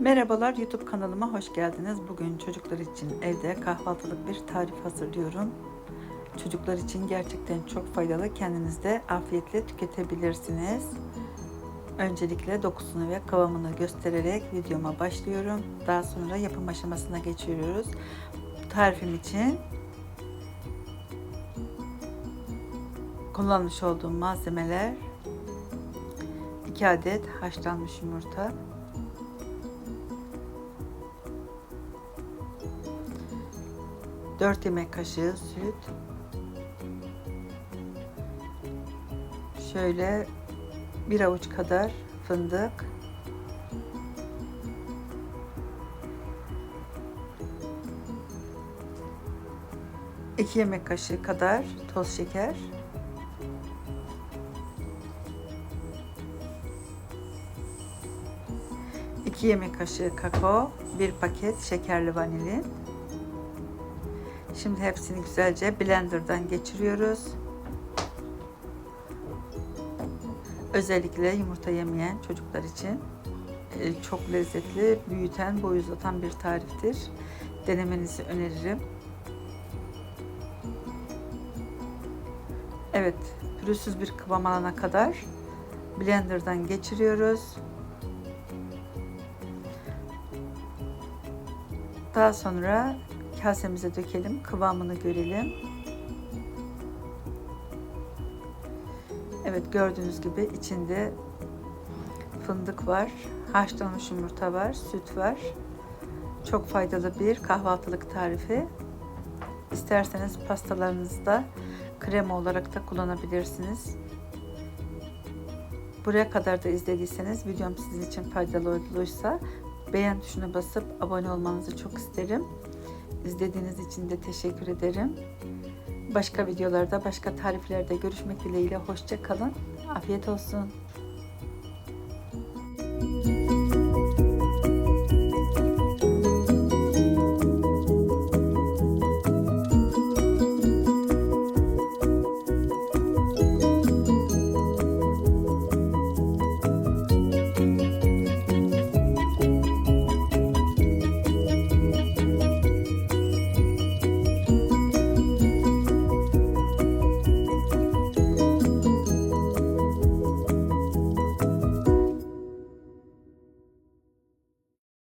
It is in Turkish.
Merhabalar YouTube kanalıma hoş geldiniz. Bugün çocuklar için evde kahvaltılık bir tarif hazırlıyorum. Çocuklar için gerçekten çok faydalı. Kendiniz de afiyetle tüketebilirsiniz. Öncelikle dokusunu ve kıvamını göstererek videoma başlıyorum. Daha sonra yapım aşamasına geçiyoruz. Tarifim için kullanmış olduğum malzemeler 2 adet haşlanmış yumurta, 4 yemek kaşığı süt. Şöyle bir avuç kadar fındık. İki yemek kaşığı kadar toz şeker. İki yemek kaşığı kakao, bir paket şekerli vanilin. Şimdi hepsini güzelce blenderdan geçiriyoruz. Özellikle yumurta yemeyen çocuklar için e, çok lezzetli, büyüten, boy bir tariftir. Denemenizi öneririm. Evet, pürüzsüz bir kıvam alana kadar blenderdan geçiriyoruz. Daha sonra kasemize dökelim. Kıvamını görelim. Evet gördüğünüz gibi içinde fındık var, haşlanmış yumurta var, süt var. Çok faydalı bir kahvaltılık tarifi. İsterseniz pastalarınızda krema olarak da kullanabilirsiniz. Buraya kadar da izlediyseniz videom sizin için faydalı olduysa beğen tuşuna basıp abone olmanızı çok isterim. İzlediğiniz için de teşekkür ederim. Başka videolarda, başka tariflerde görüşmek dileğiyle. Hoşça kalın. Afiyet olsun.